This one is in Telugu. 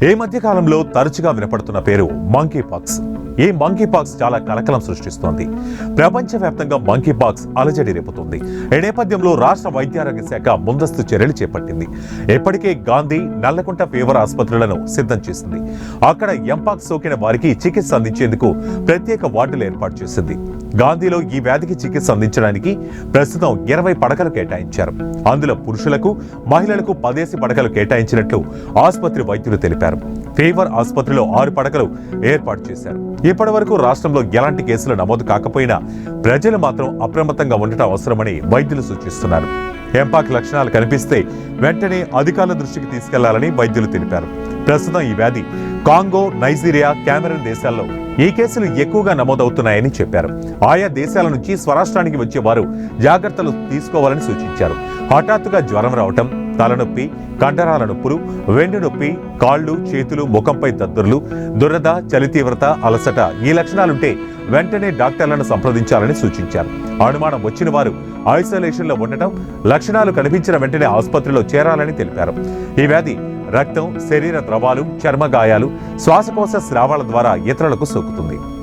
ఈ మధ్యకాలంలో తరచుగా వినపడుతున్న పేరు మంకీ పాక్స్ ఈ మంకీ పాక్స్ చాలా కలకలం సృష్టిస్తోంది. ప్రపంచవ్యాప్తంగా మంకీ పాక్స్ అలజడి రేపుతుంది. ఈ నేపథ్యంలో రాష్ట్ర వైద్యారోగ్య శాఖ ముందస్తు చర్యలు చేపట్టింది. ఇప్పటికే గాంధీ నల్లకుంట ఫీవర్ ఆసుపత్రులను సిద్ధం చేసింది. అక్కడ ఎంపాక్స్ సోకిన వారికి చికిత్స అందించేందుకు ప్రత్యేక వార్డులు ఏర్పాటు చేసింది. గాంధీలో ఈ వ్యాధికి చికిత్స అందించడానికి ప్రస్తుతం ఇరవై పడకలు కేటాయించారు. అందులో పురుషులకు మహిళలకు పదేసి పడకలు కేటాయించినట్లు ఆసుపత్రి వైద్యులు తెలిపారు. ఫీవర్ ఆసుపత్రిలో ఆరు పడకలు ఏర్పాటు చేశారు. ఇప్పటి వరకు రాష్ట్రంలో ఎలాంటి కేసులు నమోదు కాకపోయినా ప్రజలు మాత్రం అప్రమత్తంగా ఉండటం అవసరమని వైద్యులు సూచిస్తున్నారు. ఎంపాక్ లక్షణాలు కనిపిస్తే వెంటనే అధికారుల దృష్టికి తీసుకెళ్ళాలని వైద్యులు తెలిపారు. ప్రస్తుతం ఈ వ్యాధి కాంగో నైజీరియా కెమెరన్ దేశాల్లో ఈ కేసులు ఎక్కువగా నమోదవుతున్నాయని చెప్పారు. ఆయా దేశాల నుంచి స్వరాష్ట్రానికి వచ్చే వారు జాగ్రత్తలు తీసుకోవాలని సూచించారు. హఠాత్తుగా జ్వరం రావటం తలనొప్పి కండరాల నొప్పులు వెండి నొప్పి కాళ్ళు చేతులు ముఖంపై దద్దుర్లు దురద చలి తీవ్రత అలసట ఈ లక్షణాలుంటే వెంటనే డాక్టర్లను సంప్రదించాలని సూచించారు. అనుమానం వచ్చిన వారు ఐసోలేషన్లో ఉండటం లక్షణాలు కనిపించిన వెంటనే ఆసుపత్రిలో చేరాలని తెలిపారు. ఈ వ్యాధి రక్తం శరీర ద్రవాలు చర్మ గాయాలు శ్వాసకోశ స్రావాల ద్వారా ఇతరులకు సోకుతుంది.